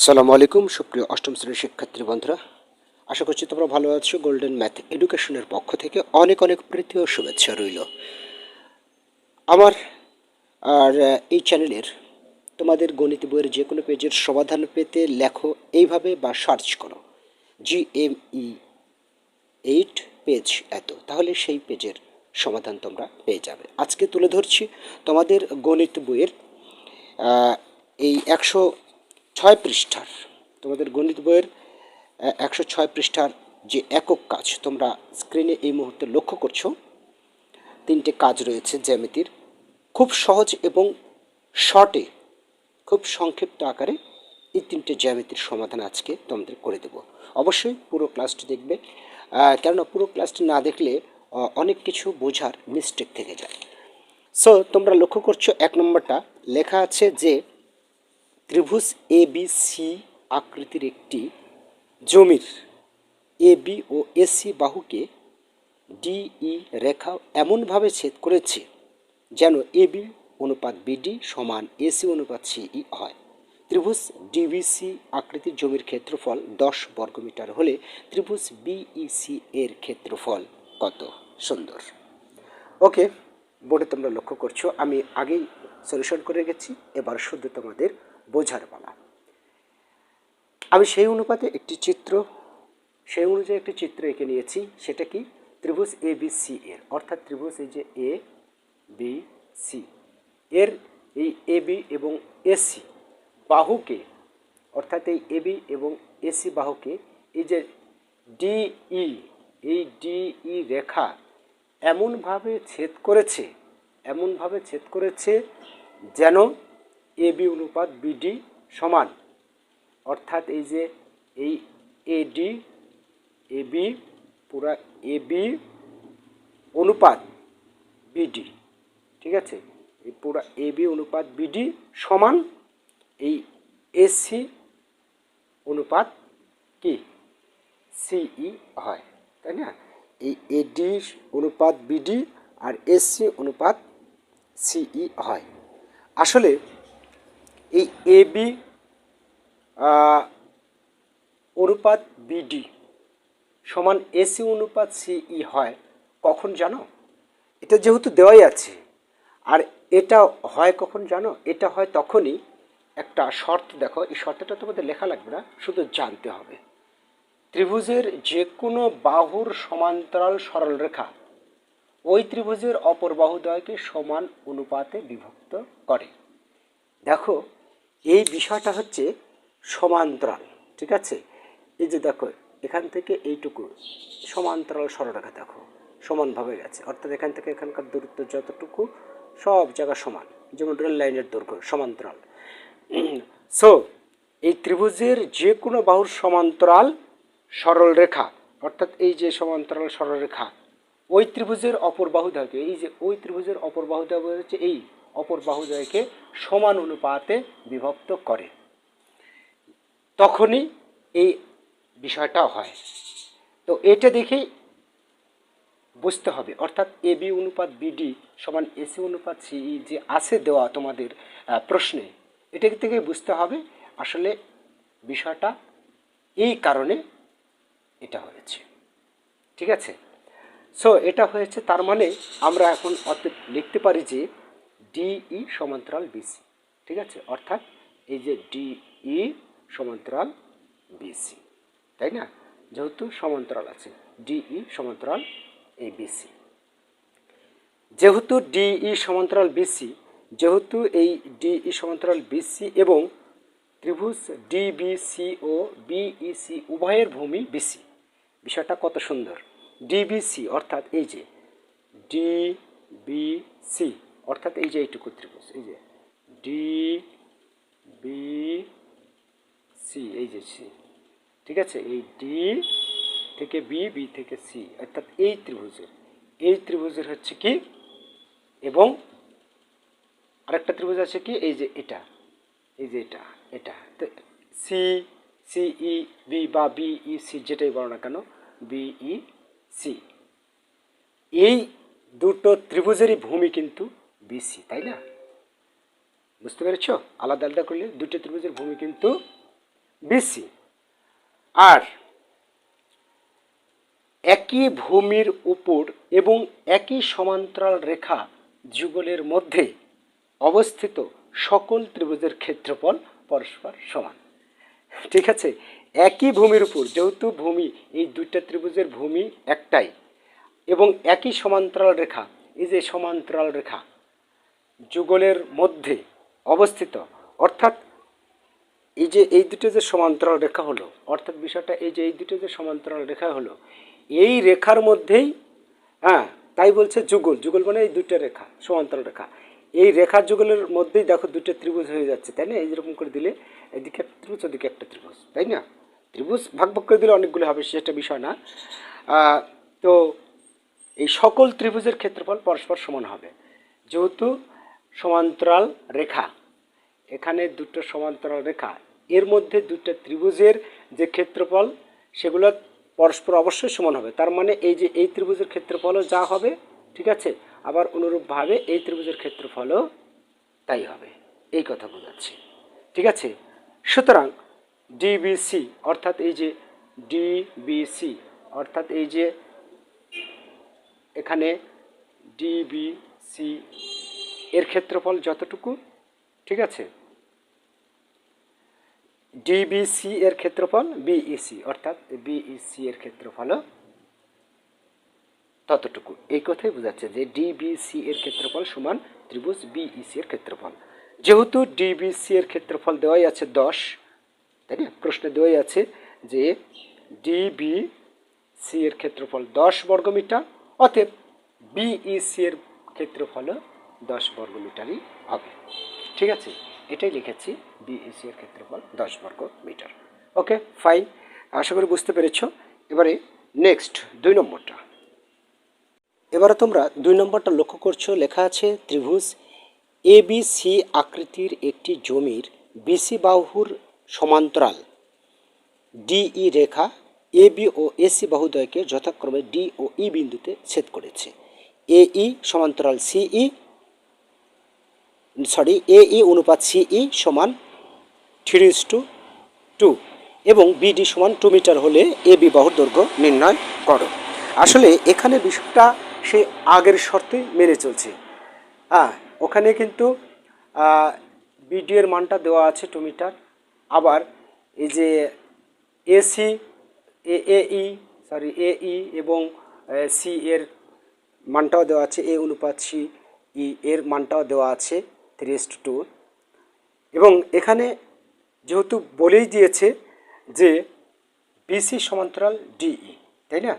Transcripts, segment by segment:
আসসালামু আলাইকুম, সুপ্রিয় অষ্টম শ্রেণির শিক্ষার্থী বন্ধুরা। আশা করছি তোমরা ভালো আছো। গোল্ডেন ম্যাথ এডুকেশনের পক্ষ থেকে অনেক অনেক প্রীতি ও শুভেচ্ছা রইল। আমার আর এই চ্যানেলের তোমাদের গণিত বইয়ের যে কোনো পেজের সমাধান পেতে লেখো, এইভাবে বা সার্চ করো। G M E eight page এত, তাহলে সেই পেজের সমাধান তোমরা পেয়ে যাবে। আজকে তুলে ধরছি তোমাদের গণিত বইয়ের এই একশো ছয় পৃষ্ঠার, তোমাদের গণিত বইয়ের একশো ছয় পৃষ্ঠার যে একক কাজ তোমরা স্ক্রিনে এই মুহূর্তে লক্ষ্য করছ, তিনটে কাজ রয়েছে জ্যামিতির। খুব সহজ এবং শর্টে খুব সংক্ষিপ্ত আকারে এই তিনটে জ্যামিতির সমাধান আজকে তোমাদের করে দেব। অবশ্যই পুরো ক্লাসটি দেখবে কেননা পুরো ক্লাসটি না দেখলে অনেক কিছু বোঝার মিস্টেক থেকে যায়। সো তোমরা লক্ষ্য করছ এক নম্বরটা, লেখা আছে যে ত্রিভুজ এ বি সি আকৃতির একটি জমির। এ বি ও এসি বাহুকে ডিই রেখা এমনভাবে ছেদ করেছে যেন এ বি অনুপাত বিডি সমান এসি অনুপাত সিই হয়। ত্রিভুজ ডিবিসি আকৃতির জমির ক্ষেত্রফল দশ বর্গমিটার হলে ত্রিভুজ বিইসি এর ক্ষেত্রফল কত? সুন্দর। ওকে, বোর্ডে তোমরা লক্ষ্য করছ, আমি আগেই সলিউশন করে গেছি, এবার শুধু তোমাদের বোঝার পালা। আমি সেই অনুপাতে একটি চিত্র, সেই অনুযায়ী একটি চিত্র এঁকে নিয়েছি, সেটা কি? ত্রিভুজ এ বি সি এর। অর্থাৎ ত্রিভুজ এই যে এ বি সি এর এই এ বি এবং এসি বাহুকে, অর্থাৎ এই এ বি এবং এসি বাহুকে, এই যে ডিই এই ডিই রেখা এমনভাবে ছেদ করেছে, এমনভাবে ছেদ করেছে যেন এ বি অনুপাত বিডি সমান। অর্থাৎ এই যে এই এডি এবি পুরা এবি অনুপাত বিডি ঠিক আছে? এই পুরা এবি অনুপাত বিডি সমান এই এসি অনুপাত কি? সিই হয়, তাই না? এই এডি অনুপাত বিডি আর এসসি অনুপাত সিই হয়। আসলে এই এবি অনুপাত বিডি সমান এসি অনুপাত সিই হয়। কখন জানো? এটা যেহেতু দেওয়াই আছে, আর এটা হয় কখন জানো? এটা হয় তখনই একটা শর্ত, দেখো, এই শর্তটা তোমাদের লেখা লাগবে না, শুধু জানতে হবে। ত্রিভুজের যে কোনো বাহুর সমান্তরাল সরলরেখা ওই ত্রিভুজের অপর বাহুদ্বয়কে সমান অনুপাতে বিভক্ত করে। দেখো এই বিষয়টা হচ্ছে সমান্তরাল, ঠিক আছে? এই যে দেখো, এখান থেকে এইটুকু, সমান্তরাল সরলরেখা দেখো, সমানভাবে গেছে। অর্থাৎ এখান থেকে এখানকার দূরত্ব যতটুকু, সব জায়গা সমান। যেমন রেল লাইনের দৈর্ঘ্য, সমান্তরাল। সো এই ত্রিভুজের যে কোনো বাহুর সমান্তরাল সরল রেখা অর্থাৎ এই যে সমান্তরাল সরল রেখা ওই ত্রিভুজের অপর বাহু বাহুদ্বয়কে এই যে ওই ত্রিভুজের অপর বাহুদ্বয় হচ্ছে এই। অপর বাহুদ্বয়কে সমান অনুপাতে বিভক্ত করে। তখনই এই বিষয়টা হয়। তো এটা দেখেই বুঝতে হবে, অর্থাৎ এ বি অনুপাত বিডি সমান এসি অনুপাত সিই যে আছে দেওয়া তোমাদের প্রশ্নে, এটা থেকে বুঝতে হবে আসলে বিষয়টা এই কারণে এটা হয়েছে। ঠিক আছে? সো এটা হয়েছে তার মানে আমরা এখন অতএব লিখতে পারি যে ডিই সমান্তরাল বিসি ঠিক আছে? অর্থাৎ এই যে ডিই সমান্তরাল বিসি তাই না? যেহেতু সমান্তরাল আছে ডিই সমান্তরাল এই বিসি যেহেতু ডিই সমান্তরাল বিসি যেহেতু এই ডিই সমান্তরাল বিসি এবং ত্রিভুজ ডিবিসি ও বিইসি উভয়ের ভূমি বিসি বিষয়টা কত সুন্দর। ডিবিসি অর্থাৎ এই যে ডিবিসি অর্থাৎ এই যে এইটুকু ত্রিভুজ, এই যে ডি বি সি এই যে সি ঠিক আছে? এই ডি থেকে বি বি থেকে সি অর্থাৎ এই ত্রিভুজের। এই ত্রিভুজের হচ্ছে কি? এবং আরেকটা ত্রিভুজ আছে কি? এই যে এটা, এই যে এটা এটা। তো সি সিই বি বা বিই সি যেটাই বলো না কেন বিই সি এই দুটো ত্রিভুজেরই ভূমি কিন্তু বিসি তাই না? বুঝতে পেরেছ? আলাদা আলাদা করলে দুটো ত্রিভুজের ভূমি কিন্তু বিসি আর একই ভূমির উপর এবং একই সমান্তরাল রেখা যুগলের মধ্যে অবস্থিত সকল ত্রিভুজের ক্ষেত্রফল পরস্পর সমান। ঠিক আছে? একই ভূমির উপর, যেহেতু ভূমি, এই দুইটা ত্রিভুজের ভূমি একটাই এবং একই সমান্তরাল রেখা, এই যে সমান্তরাল রেখা যুগলের মধ্যে অবস্থিত। অর্থাৎ এই যে, এই দুটো যে সমান্তরাল রেখা হলো, অর্থাৎ বিষয়টা এই যে, এই দুটো যে সমান্তরাল রেখা হলো, এই রেখার মধ্যেই হ্যাঁ তাই বলছে যুগল। যুগল মানে এই দুটো রেখা, সমান্তরাল রেখা। এই রেখার যুগলের মধ্যেই দেখো দুটো ত্রিভুজ হয়ে যাচ্ছে, তাই না? এই যেরকম করে দিলে, এদিকে একটা ত্রিভুজ, ওদিকে একটা ত্রিভুজ, তাই না? ত্রিভুজ ভাগ ভাগ করে দিলে অনেকগুলো হবে সেটা বিষয় না। তো এই সকল ত্রিভুজের ক্ষেত্রফল পরস্পর সমান হবে। যেহেতু সমান্তরাল রেখা। এখানে দুটো সমান্তরাল রেখা। এর মধ্যে দুটো ত্রিভুজের যে ক্ষেত্রফল, সেগুলো পরস্পর অবশ্যই সমান হবে। তার মানে এই যে এই ত্রিভুজের ক্ষেত্রফলও যা হবে, ঠিক আছে? আবার অনুরূপভাবে এই ত্রিভুজের ক্ষেত্রফলও তাই হবে। এই কথা বোঝাচ্ছি। ঠিক আছে? সুতরাং ডিবিসি, অর্থাৎ এই যে ডিবিসি, অর্থাৎ এই যে এখানে ডিবিসি এর ক্ষেত্রফল যতটুকু, ঠিক আছে? ডিবিসি এর ক্ষেত্রফল বিইসি অর্থাৎ বিইসি এর ক্ষেত্রফল ততটুকু। এই কথাই বোঝাচ্ছে যে ডিবিসি এর ক্ষেত্রফল সমান ত্রিভুজ বিইসি এর ক্ষেত্রফল। যেহেতু ডিবিসি এর ক্ষেত্রফল দেওয়াই আছে দশ, তাই না? প্রশ্নে দেওয়াই আছে যে ডিবি সি এর ক্ষেত্রফল দশ বর্গমিটার, অতএব বিইসি এর ক্ষেত্রফল দশ বর্গমিটারই হবে। ঠিক আছে? এটাই লিখেছি বিইসি এর ক্ষেত্রফল দশ বর্গ মিটার ওকে ফাইন আশা করি বুঝতে পেরেছ। এবারে নেক্সট দুই নম্বরটা। এবারে তোমরা দুই নম্বরটা লক্ষ্য করছ, লেখা আছে ত্রিভুজ এ বি সি আকৃতির একটি জমির বিসি বাহুর সমান্তরাল। ডিই রেখা এ বি ও এসি বাহুদ্বয়কে যথাক্রমে ডি ও ই বিন্দুতে ছেদ করেছে। এ ই সমান্তরাল সিই সরি এ ই অনুপাত সি ই সমান থ্রি টু টু এবং বিডি সমান টু মিটার হলে এ বি বাহুর দৈর্ঘ্য নির্ণয় করো। আসলে এখানে বিষয়টা সে আগের শর্তে মেনে চলছে। হ্যাঁ ওখানে কিন্তু বিডি এর মানটা দেওয়া আছে টু মিটার আবার এই যে AC A E sorry A E এবং সি এর মানটাও দেওয়া আছে। এ অনুপাত সি ই এর মানটাও দেওয়া আছে। থ্রি এস টু এবং এখানে যেহেতু বলেই দিয়েছে যে বিসি সমান্তরাল ডিই তাই না?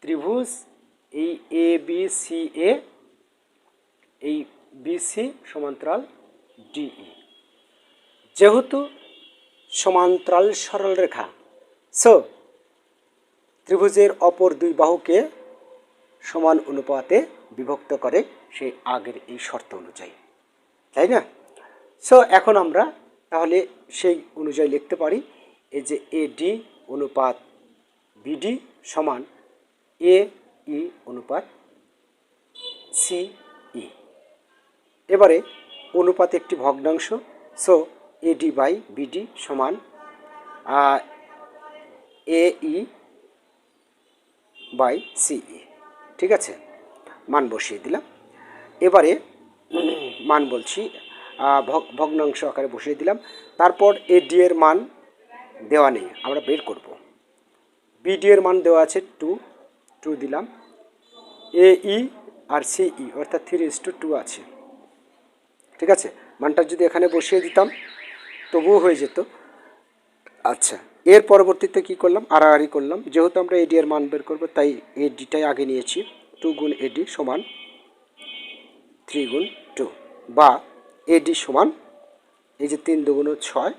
ত্রিভুজ এই এ বি সি এ এই বিসি সমান্তরাল ডিই যেহেতু সমান্তরাল সরল রেখা সো ত্রিভুজের অপর দুই বাহুকে সমান অনুপাতে বিভক্ত করে সেই আগের এই শর্ত অনুযায়ী। তাই না? সো এখন আমরা তাহলে সেই অনুযায়ী লিখতে পারি, এই যে এ ডি অনুপাত বিডি সমান এ ই অনুপাত সি ই এবারে অনুপাত একটি ভগ্নাংশ সো এডি বাই বিডি সমান এ ই বাই সিই ঠিক আছে? মান বসিয়ে দিলাম। এবারে মান বলছি ভগ্নাংশ আকারে বসিয়ে দিলাম। তারপর এডি এর মান দেওয়া নেই, আমরা বের করব। বিডি এর মান দেওয়া আছে টু টু দিলাম। এ ই আর সি ই অর্থাৎ থ্রি ইস টু টু আছে। ঠিক আছে? মানটা যদি এখানে বসিয়ে দিতাম, তবুও হয়ে যেত। আচ্ছা এর পরবর্তীতে কি করলাম? আড়াআড়ি করলাম। যেহেতু আমরা এডি এর মান বের করব, তাই এডিটাই আগে নিয়েছি। টু গুণ এডি সমান থ্রি গুণ বা এডি সমান এই যে তিন দুগুণ ছয়,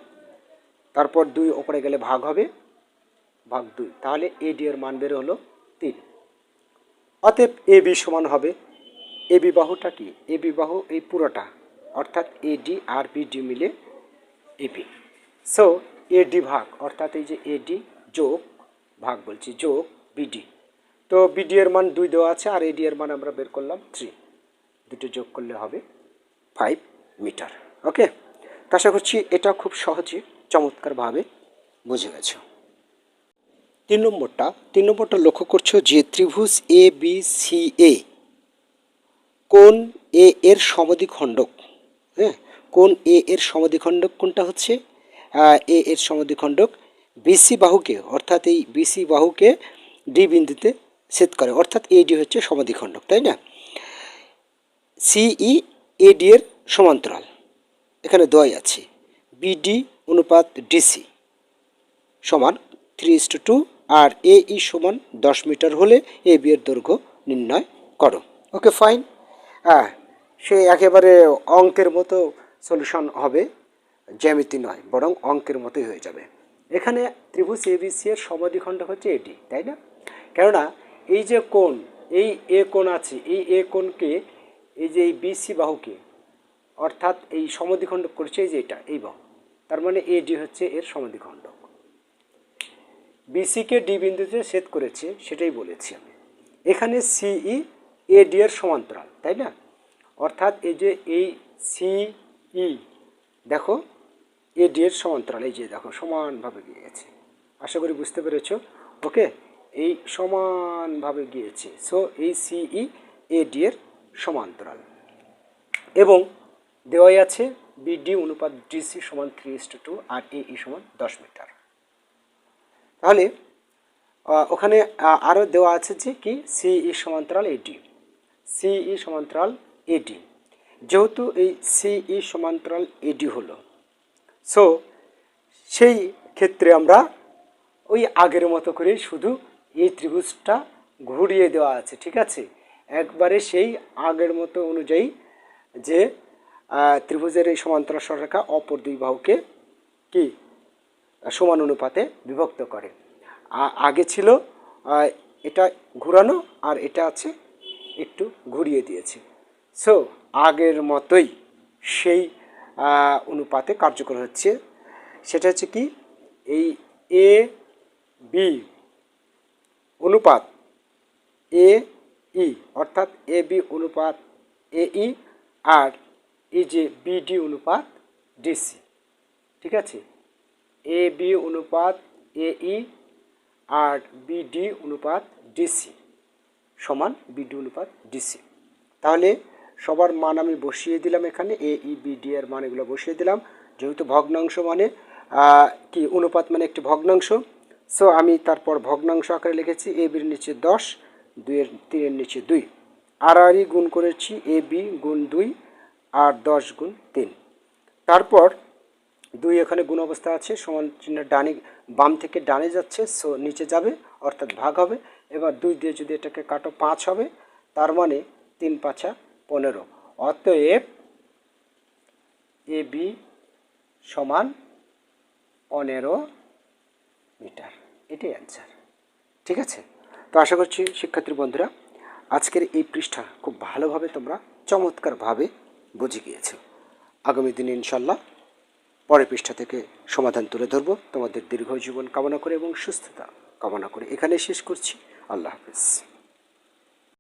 তারপর দুই ওপরে গেলে ভাগ হবে, ভাগ দুই। তাহলে এডি এর মান বের হলো তিন। অতএব এ বি সমান হবে, এ বিবাহটা কি? এ বিবাহ এই পুরোটা, অর্থাৎ এডি আর বিডি মিলে এবি সো এডি ভাগ, অর্থাৎ এই যে এডি যোগ ভাগ বলছি, যোগ বিডি তো বিডি এর মান দুই দেওয়া আছে, আর এডি এর মান আমরা বের করলাম থ্রি। দুটো যোগ করলে হবে ফাইভ মিটার ওকে আশা করছি এটা খুব সহজে, চমৎকারভাবে বুঝে গেছো। তিন নম্বরটা তিন নম্বরটা লক্ষ্য করছ যে ত্রিভুজ এ বি সি এ কোন এ এর সমাধিখণ্ডক হ্যাঁ? কোন এ এর সমাধিখণ্ডক কোনটা হচ্ছে? এ এর সমাধিখণ্ডক বিসি বাহুকে, অর্থাৎ এই বিসি বাহুকে ডি বিন্দুতে ছেদ করে, অর্থাৎ এডি হচ্ছে সমাধিখণ্ডক তাই না? সিই এডি এর সমান্তরাল। এখানে দয় আছে। বিডি অনুপাত ডিসি সমান থ্রি ইস টু আর এ ই সমান দশ মিটার হলে এ বি এর দৈর্ঘ্য নির্ণয় করো। ওকে ফাইন হ্যাঁ সে একেবারে অঙ্কের মতো সলিউশন হবে। জ্যামিতি নয়, বরং অঙ্কের মতোই হয়ে যাবে। এখানে ত্রিভুজ এবিসি এর সমাধিখণ্ড হচ্ছে এডি তাই না? কেননা এই যে কোণ, এই এ কোণ আছে, এই এ কোণকে এই যে এই বিসি বাহুকে, অর্থাৎ এই সমাধিখণ্ডক করছে এই যে এটা, এই বাহু, তার মানে এডি হচ্ছে এর সমাধিখণ্ডক বিসিকে ডি বিন্দুতে ছেদ করেছে, সেটাই বলেছি আমি। এখানে সিই এ ডি এর সমান্তরাল, তাই না? অর্থাৎ এই যে এই সিই দেখো এ ডি এর সমান্তরাল, এই যে দেখো, সমানভাবে গিয়েছে। আশা করি বুঝতে পেরেছ? ওকে এই সমানভাবে গিয়েছে। সো এই সিই এ ডি এর সমান্তরাল। এবং দেওয়াই আছে বিডি অনুপাত ডিসি সমান থ্রি ইস টু আর এ ই সমান দশ মিটার। তাহলে ওখানে আরও দেওয়া আছে যে কি? সিই সমান্তরাল এডি সিই সমান্তরাল এডি যেহেতু এই সিই সমান্তরাল এডি হলো। সো সেই ক্ষেত্রে আমরা ওই আগের মতো করে শুধু এই ত্রিভুজটা ঘুরিয়ে দেওয়া আছে, ঠিক আছে? একবারে সেই আগের মতো অনুযায়ী যে ত্রিভুজের এই সমান্তরাল সররেখা অপর দুই বাহুকে কি? সমান অনুপাতে বিভক্ত করে। আগে ছিল এটা ঘুরানো আর এটা আছে একটু ঘুরিয়ে দিয়েছে। সো আগের মতোই সেই অনুপাতে কার্যকর হচ্ছে। সেটা হচ্ছে কি? এই এ বি অনুপাত এ ই, অর্থাৎ এ বি অনুপাত এ ই আর এই যে বিডি অনুপাত ডিসি ঠিক আছে? এ বি অনুপাত এ ই আর বিডি অনুপাত ডিসি সমান বিডি অনুপাত ডিসি তাহলে সবার মান আমি বসিয়ে দিলাম এখানে, এ ই বিডি এর মান এগুলো বসিয়ে দিলাম। যেহেতু ভগ্নাংশ মানে কি অনুপাত মানে একটি ভগ্নাংশ সো আমি তারপর ভগ্নাংশ আকারে লিখেছি, এ বির নিচে দশ দুইয়ের তিনের নিচে দুই। আর আরই গুণ করেছি এ, বি গুণ দুই আর দশ গুণ তিন। তারপর দুই এখানে গুণ অবস্থা আছে, সমান চিহ্ন ডানে, বাম থেকে ডানে যাচ্ছে, সো নিচে যাবে, অর্থাৎ ভাগ হবে। এবার দুই দিয়ে যদি এটাকে কাটো, পাঁচ হবে, তার মানে তিন পাঁচা পনেরো। অতএব এ, বি সমান পনেরো মিটার। এটাই অ্যান্সার ঠিক আছে? তো আশা করছি শিক্ষার্থী বন্ধুরা, আজকের এই পৃষ্ঠা খুব ভালোভাবে তোমরা চমৎকারভাবে বুঝে গিয়েছো। আগামী দিনে ইনশাল্লাহ পরের পৃষ্ঠা থেকে সমাধান তুলে ধরব। তোমাদের দীর্ঘ জীবন কামনা করে এবং সুস্থতা কামনা করে এখানে শেষ করছি। আল্লাহ হাফিজ।